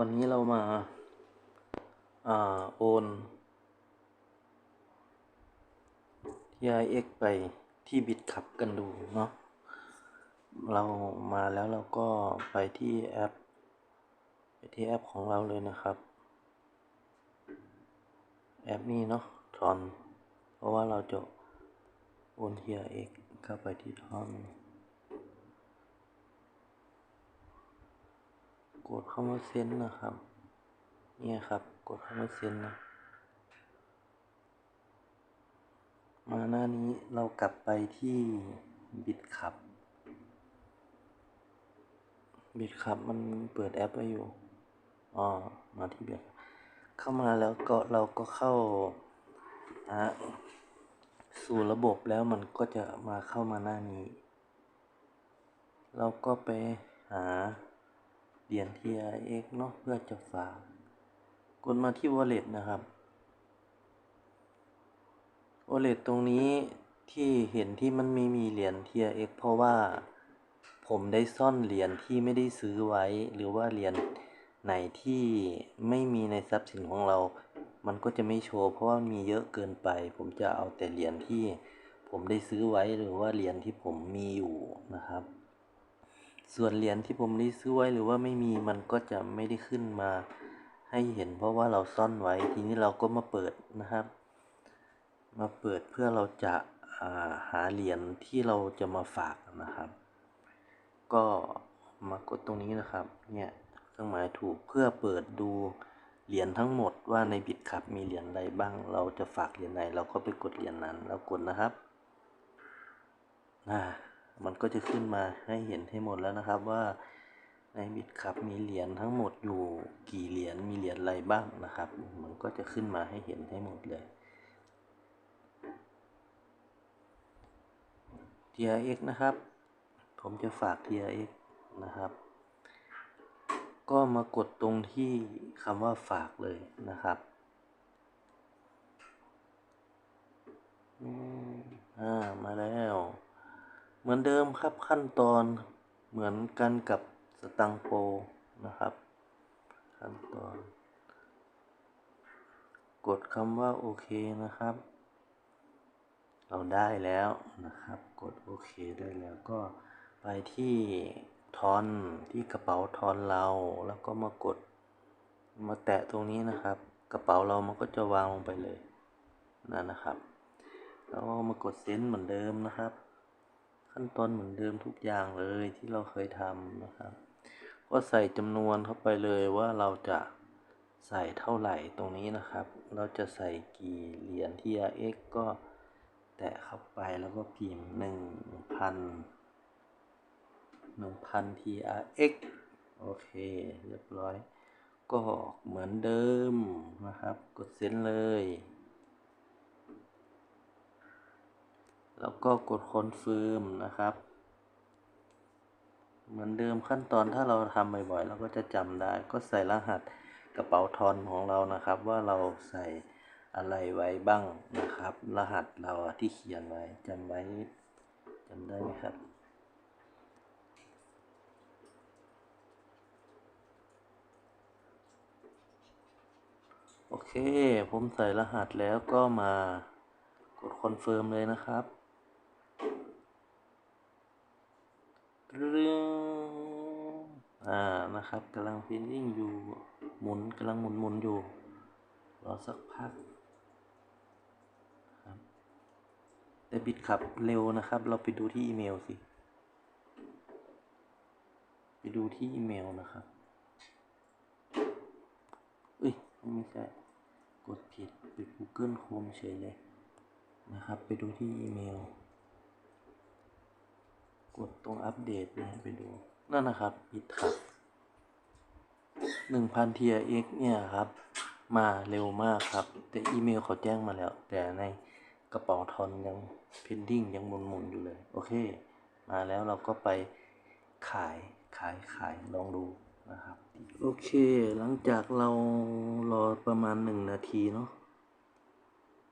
วันนี้เรามาอ่าโอน TIX ไปที่บิตขับกันดูเนาะเรามาแล้วเราก็ไปที่แอป ไปที่แอปของเราเลยนะครับ แอปนี้เนาะทอน เพราะว่าเราจะโอน TIX เข้าไปที่ทอน กดเข้ามาเซ็นนะครับ เนี่ยครับ กดเข้ามาเซ็นนะ มาหน้านี้เรากลับไปที่บิตขับบิตขับมันเปิดแอปไว้อยู่ อ๋อ มาที่บิตเข้ามาแล้วก็เราก็เข้าอ่าสู่ระบบแล้วมันก็จะมาเข้ามาหน้านี้ เราก็ไปหา เหรียญ TRX เนาะเพื่อจะฝาก กดมาที่ wallet นะครับ wallet ตรงนี้ที่เห็นที่มันไม่มีเหรียญ TRX เพราะว่าผมได้ซ่อนเหรียญที่ไม่ได้ซื้อไว้ หรือว่าเหรียญไหนที่ไม่มีในทรัพย์สินของเรา มันก็จะไม่โชว์เพราะว่ามีเยอะเกินไป ผมจะเอาแต่เหรียญที่ผมได้ซื้อไว้หรือว่าเหรียญที่ผมมีอยู่นะครับ ส่วนเหรียญที่ผมได้ซื้อไว้หรือว่าไม่มีมันก็จะไม่ได้ขึ้นมา ให้เห็นเพราะว่าเราซ่อนไว้ทีนี้เราก็มาเปิดนะครับ มาเปิดเพื่อเราจะาหาเหรียญที่เราจะมาฝากนะครับ ก็มากดตรงนี้นะครับ เนี่ยเครื่องหมายถูกเพื่อเปิดดูเหรียญทั้งหมดว่าในบิตคับมีเหรียญใดบ้าง เราจะฝากเหรียญไหนเราก็ไปกดเหรียญนั้นแล้วกดนะครับอ่า มันก็จะขึ้นมาให้เห็นให้หมดแล้วนะครับว่าในบิตครับมีเหรียญทั้งหมดอยู่กี่เหรียญมีเหรียญอะไรบ้างนะครับ มันก็จะขึ้นมาให้เห็นให้หมดเลย TRX นะครับ ผมจะฝาก TRX นะครับ ก็มากดตรงที่คำว่าฝากเลยนะครับอ่ามาแล้ว เหมือนเดิมครับขั้นตอนเหมือนกันกับสตังโปนะครับ ขั้นตอน กดคำว่าโอเคนะครับ เราได้แล้วนะครับ กดโอเคได้แล้วก็ไปที่ทอนที่กระเป๋าทอนเรา แล้วก็มากดมาแตะตรงนี้นะครับ กระเป๋าเรามันก็จะวางลงไปเลยนั่นนะครับ แล้วมากดเซนเหมือนเดิมนะครับ ขั้นตอนเหมือนเดิมทุกอย่างเลยที่เราเคยทำนะครับ ก็ใส่จำนวนเข้าไปเลยว่าเราจะใส่เท่าไหร่ตรงนี้นะครับ เราจะใส่กี่เหรียญ TRX ก็แตะเข้าไปแล้วก็พิมพ์หนึ่งพันหนึ่งพัน TRX โอเค เรียบร้อย ก็เหมือนเดิมนะครับ กดเซ็นเลย แล้วก็กดคอนเฟิร์มนะครับ เหมือนเดิมขั้นตอนถ้าเราทำบ่อยๆเราก็จะจำได้ ก็ใส่รหัสกระเป๋าทอนของเรานะครับ ว่าเราใส่อะไรไว้บ้างนะครับ รหัสเราที่เขียนไว้จำไว้จำได้ไหมครับโอเค ผมใส่รหัสแล้วก็มากดคอนเฟิร์มเลยนะครับ เรื่องอ่านะครับกำลังพิมพ์นิ่งอยู่หมุนกำลังหมุนหมุนอยู่รอสักพักครับแต่บิดขับเร็วนะครับ เราไปดูที่อีเมลสิ ไปดูที่อีเมลนะครับเอ้ยไม่ใช่กดผิดไป Google Chrome เฉยเลยนะครับ ไปดูที่อีเมล กดตรงอัปเดตเนี่ยไปดู นั่นนะครับบิดขับ1,000 TRX เนี่ยครับ มาเร็วมากครับ แต่อีเมลเขาแจ้งมาแล้ว แต่ในกระเป๋าทอนยังเพนดิ้งยังหมุนอยู่เลย โอเค มาแล้วเราก็ไปขายขายขายลองดูนะครับ โอเค หลังจากเรารอประมาณหนึ่งนาทีเนาะ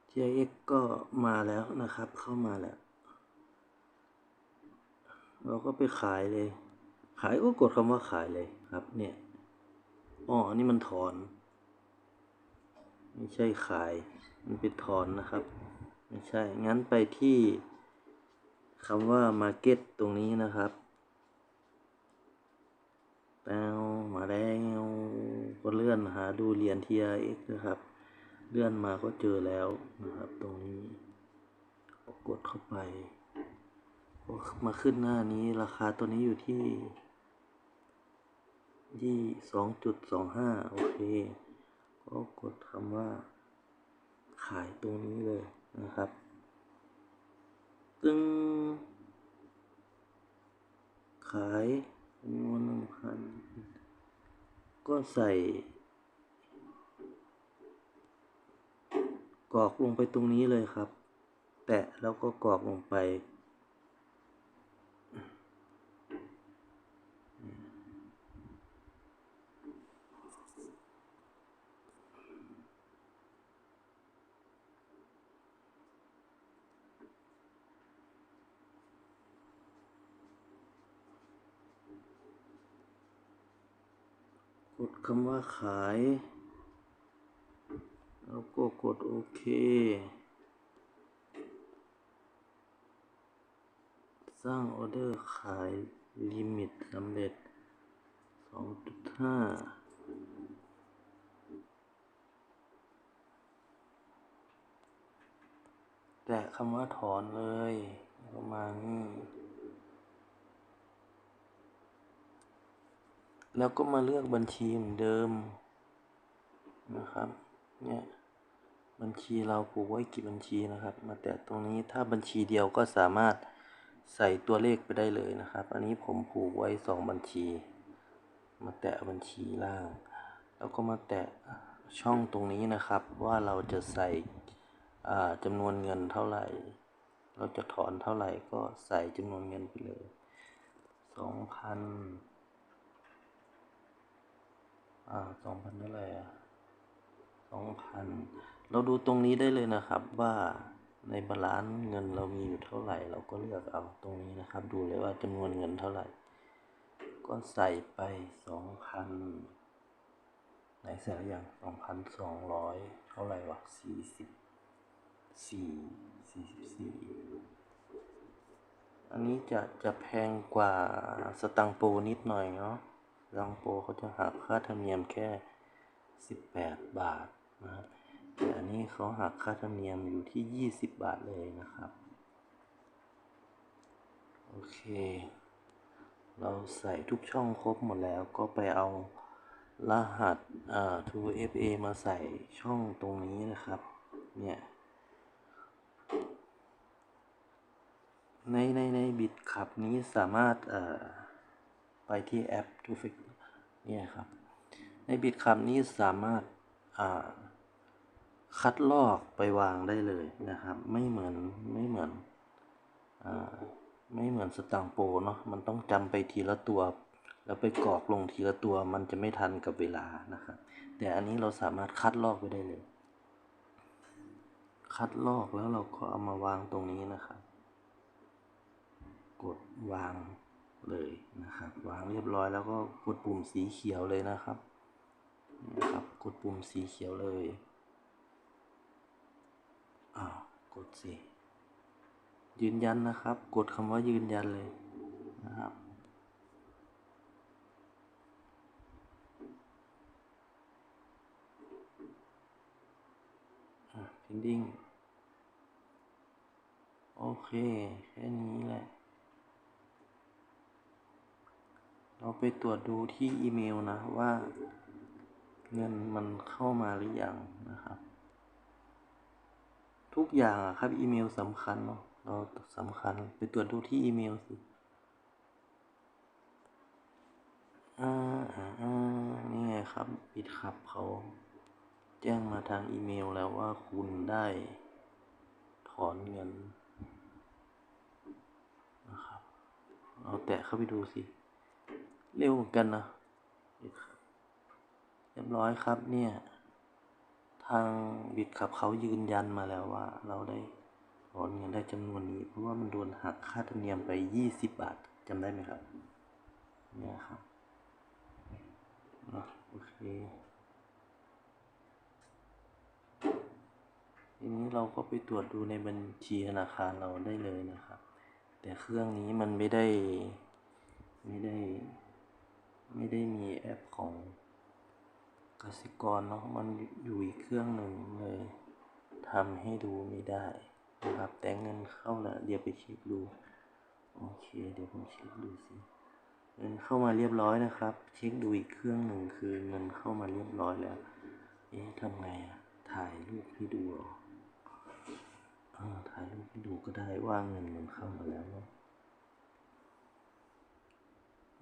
TRX ก็มาแล้วนะครับ เข้ามาแล้ว เราก็ไปขายเลย ขายก็กดคำว่าขายเลยครับ เนี่ยอ๋อนนี้มันถอน ไม่ใช่ขาย มันเป็นถอนนะครับ ไม่ใช่ งั้นไปที่คำว่า Market ตรงนี้นะครับแต้วมาแล้วก็เลื่อนหาดูเหรียญ TRX นะครับ เลื่อนมาก็เจอแล้วนะครับ ตรงนี้กดเข้าไป มาขึ้นหน้านี้ราคาตัวนี้อยู่ที่ที่สองจุดสองห้าโอเค ก็กดคำว่า ขายตรงนี้เลยนะครับ ตึงขายจำนวนหนึ่งพันก็ใส่กรอกลงไปตรงนี้เลยครับ แตะแล้วก็กรอกลงไป ดคำว่าขาย แล้วก็กดโอเค สร้างออเดอร์ขายลิมิตสำเร็จ 2.5แตะคำว่าถอนเลยประมาณนี้ แล้วก็มาเลือกบัญชีเหมือนเดิมนะครับ เนี่ยบัญชีเราผูกไว้กี่บัญชีนะครับ มาแตะตรงนี้ถ้าบัญชีเดียวก็สามารถใส่ตัวเลขไปได้เลยนะครับ อันนี้ผมผูกไว้สองบัญชี มาแตะบัญชีล่าง แล้วก็มาแตะช่องตรงนี้นะครับ ว่าเราจะใส่จำนวนเงินเท่าไหร่ เราจะถอนเท่าไหร่ก็ใส่จำนวนเงินไปเลยส อ่าสองพันเท่าไหร่อะสองพันเราดูตรงนี้ได้เลยนะครับว่าในบาลานซ์เงินเรามีอยู่เท่าไหร่ เราก็เลือกเอาตรงนี้นะครับ ดูเลยว่าจำนวนเงินเท่าไหร่ ก็ใส่ไปสองพันไหนเสร็จแล้วยังสองพันสองร้อยเท่าไหร่วะสี่สิบสี่สี่สิบสี่อันนี้จะจะแพงกว่าสตังโปรนิดหน่อยเนาะ รังโปรเขาจะหักค่าธรรมเนียมแค่สิบแปดบาทนะครับแต่อันนี้เขาหักค่าธรรมเนียมอยู่ที่ยี่สิบบาทเลยนะครับ โอเค เราใส่ทุกช่องครบหมดแล้วก็ไปเอารหัสอ่า 2FA มาใส่ช่องตรงนี้นะครับ เนี่ย ในในในบิตขับนี้สามารถเอ่อไปที่แอป t o f i x เนี่ยครับ ในบิตคับนี้สามารถคัดลอกไปวางได้เลยนะครับ ไม่เหมือนไม่เหมือนอไม่เหมือนสตางโปเนาะมันต้องจำไปทีละตัว แล้วไปกรอกลงทีละตัวมันจะไม่ทันกับเวลานะครับ แต่อันนี้เราสามารถคัดลอกไปได้เลย คัดลอกแล้วเราก็เอามาวางตรงนี้นะครับ กดวาง เลยนะครับ วางเรียบร้อยแล้วก็กดปุ่มสีเขียวเลยนะครับนะครับ กดปุ่มสีเขียวเลยอ้าวกดสิยืนยันนะครับ กดคำว่ายืนยันเลยนะครับพินดิ้งโอเค แค่นี้แหละ เราไปตรวจดูที่อีเมลนะว่า เงินมันเข้ามาหรือยังนะครับ ทุกอย่างอะครับอีเมลสำคัญเนาะเราสำคัญไปตรวจดูที่อีเมลสิอ่าอ่าอ่านี่ไงครับปิดขับเขาแจ้งมาทางอีเมลแล้วว่าคุณได้ถอนเงินนะครับ เอาแตะเข้าไปดูสิ เร็วเหมือนกันนะเรียบร้อยครับเนี่ย ทางบิดขับเขายืนยันมาแล้วว่า เราได้ถอนเงินได้จำนวนนี้ เพราะว่ามันโดนหักค่าธรรมเนียมไปยี่สิบบาทจำได้ไหมครับ เนี่ยครับโอเคทีนี้เราก็ไปตรวจดูในบัญชีธนาคารเราได้เลยนะครับ แต่เครื่องนี้มันไม่ได้ ไม่ได้ ไม่ได้มีแอปของกสิกรเนาะมันอยู่อีกเครื่องหนึ่งเลยทำให้ดูไม่ได้นะครับแต่เงินเข้าล้วเดี๋ยวไปเช็คดู โอเค เดี๋ยวผมเช็คดูสิเงินเข้ามาเรียบร้อยนะครับ เช็คดูอีกเครื่องหนึ่งคือเงินเข้ามาเรียบร้อยแล้ว เอ๊ะทำไงอะถ่ายรูปให้ดูหรอเออถ่ายรูปให้ดูก็ได้ว่าเงินมันเข้ามาแล้วเนาะ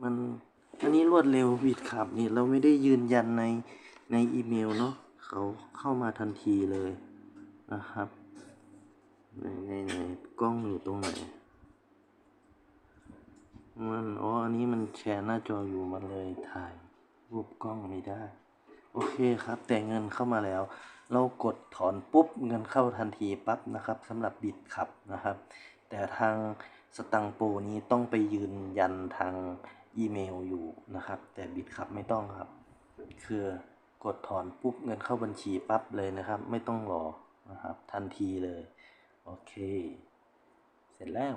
มัน อันนี้รวดเร็วบิดขับนี่เราไม่ได้ยืนยันในในอีเมลเนาะเขาเข้ามาทันทีเลยนะครับไหนไหนไหนกล้องอยู่ตรงไหนมันอ๋ออันนี้มันแชร์หน้าจออยู่มันเลยถ่ายรูปกล้องไม่ได้ โอเคครับ แต่เงินเข้ามาแล้ว เรากดถอนปุ๊บเงินเข้าทันทีปั๊บนะครับสำหรับบิดขับนะครับ แต่ทางสตังโปรนี้ต้องไปยืนยันทาง อีเมลอยู่นะครับ แต่บิตครับไม่ต้องครับ คือกดถอนปุ๊บเงินเข้าบัญชีปั๊บเลยนะครับ ไม่ต้องรอนะครับ ทันทีเลย โอเค เสร็จแล้ว